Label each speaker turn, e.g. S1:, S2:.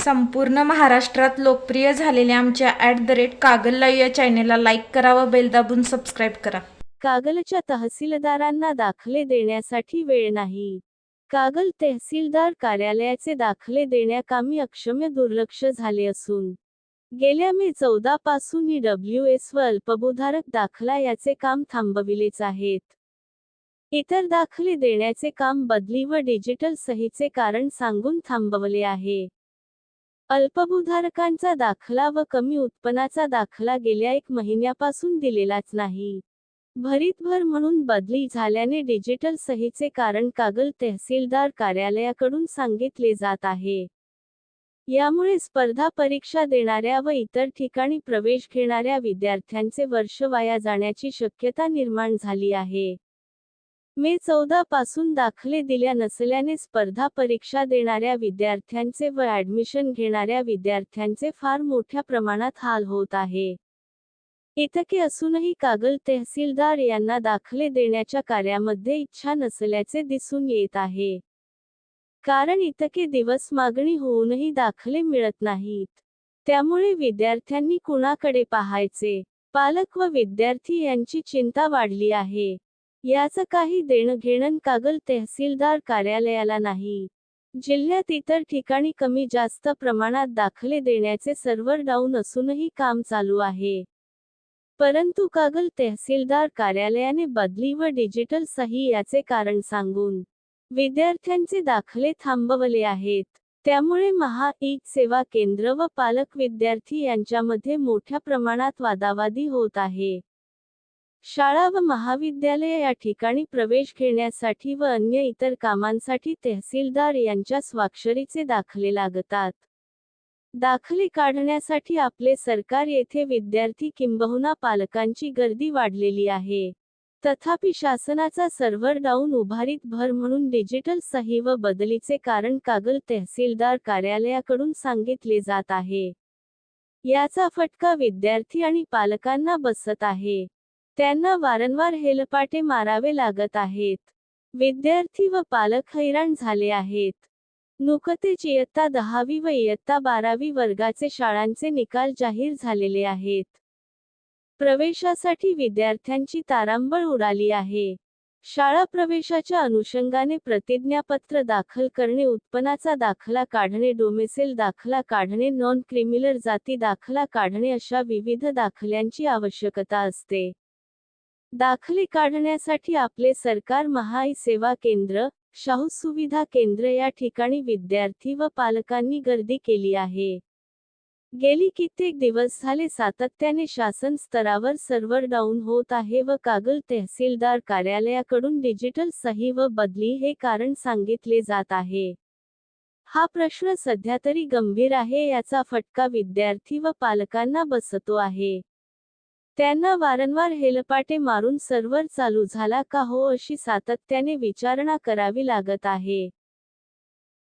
S1: संपूर्ण महाराष्ट्रात लोकप्रिय झालेल्या आमच्या at the rate Kagal live या चॅनेलला लाईक करा व बेल दाबून सबस्क्राईब करा.
S2: कागलच्या तहसीलदारांना दाखले देण्यासाठी वेळ नाही. कागल तहसीलदार कार्यालयाचे दाखले देण्याकामी अक्षम्य दुर्लक्ष झाले असून गेल्या मे चौदा पासून डब्ल्यू एस व अल्पभूधारक दाखला याचे काम थांबविलेच आहेत. इतर दाखले देण्याचे काम बदली व डिजिटल सहीचे कारण सांगून थांबवले आहे. अल्पभूधारकांचा दाखला व कमी उत्पन्नाचा दाखला गेल्या एक महिन्यापासून दिलेलाच नाही. भरीतभर म्हणून बदली झाल्याने डिजिटल सहीचे कारण कागल तहसीलदार कार्यालयाकडून सांगितले जात आहे. यामुळे स्पर्धा परीक्षा देणाऱ्या व इतर ठिकाणी प्रवेश घेणाऱ्या विद्यार्थ्यांचे वर्ष वाया जाण्याची शक्यता निर्माण झाली आहे. मे चौदा पासून दाखले दिल्या नसल्याने स्पर्धा परीक्षा देणाऱ्या विद्यार्थ्यांचे व ऍडमिशन घेणाऱ्या विद्यार्थ्यांचे फार मोठ्या प्रमाणात हाल होत आहे. इतके असूनही कागल तहसीलदार यांना दाखले देण्याच्या कार्यामध्ये इच्छा नसल्याचे दिसून येत आहे. कारण इतके दिवस मागणी होऊनही दाखले मिळत नाहीत. त्यामुळे विद्यार्थ्यांनी कुणाकडे पाहायचे? पालक व विद्यार्थी यांची चिंता वाढली आहे. याचं काही देणं घेणं कागल तहसीलदार कार्यालयाला नाही. जिल्ह्यात इतर ठिकाणी कमी जास्त प्रमाणात दाखले देण्याचे सर्व्हर डाऊन असूनही काम चालू आहे. परंतु कागल तहसीलदार कार्यालयाने बदली व डिजिटल सही याचे कारण सांगून विद्यार्थ्यांचे दाखले थांबवले आहेत. त्यामुळे महा ई सेवा केंद्र व पालक विद्यार्थी यांच्यामध्ये मोठ्या प्रमाणात वादावादी होत आहे. शाळा व महाविद्यालय या ठिकाणी प्रवेश घेण्यासाठी व अन्य इतर कामांसाठी तहसीलदार यांच्या स्वाक्षरीचे दाखले लागतात. दाखले काढण्यासाठी आपले सरकार येथे विद्यार्थी किंबहुना पालकांची गर्दी वाढलेली आहे. तथापि शासनाचा सर्व्हर डाऊन उभारीत भर म्हणून डिजिटल सही व बदलीचे कारण कागल तहसीलदार कार्यालयाकडून सांगितले जात आहे. याचा फटका विद्यार्थी आणि पालकांना बसत आहे. त्यांना वारंवार हेलपाटे मारावे लागत आहेत. विद्यार्थी व पालक हैराण झाले आहेत. नुकतेच इयत्ता दहावी व इयत्ता बारावी वर्गाचे शाळांचे निकाल जाहीर झालेले आहेत. प्रवेशासाठी विद्यार्थ्यांची तारांबळ उडाली आहे. शाळा प्रवेशाच्या अनुषंगाने प्रतिज्ञापत्र दाखल करणे उत्पन्नाचा दाखला काढणे डोमेसेल दाखला काढणे नॉन क्रिमिनल जाती दाखला काढणे अशा विविध दाखल्यांची आवश्यकता असते. दाखले काढण्यासाठी आपले सरकार महाई सेवा केंद्र शाहू सुविधा केंद्र या ठिकाणी विद्यार्थी व पालकांनी गर्दी केली आहे. गेली कित्येक दिवस झाले सातत्याने शासन स्तरावर सर्व्हर डाऊन होत आहे व कागल तहसीलदार कार्यालयाकडून डिजिटल सही व बदली हे कारण सांगितले जात आहे. हा प्रश्न सध्या तरी गंभीर आहे याचा फटका विद्यार्थी व पालकांना बसतो आहे. त्यांना वारंवार हेलपाटे मारून सर्व्हर चालू झाला का हो अशी सातत्याने विचारणा करावी लागत आहे.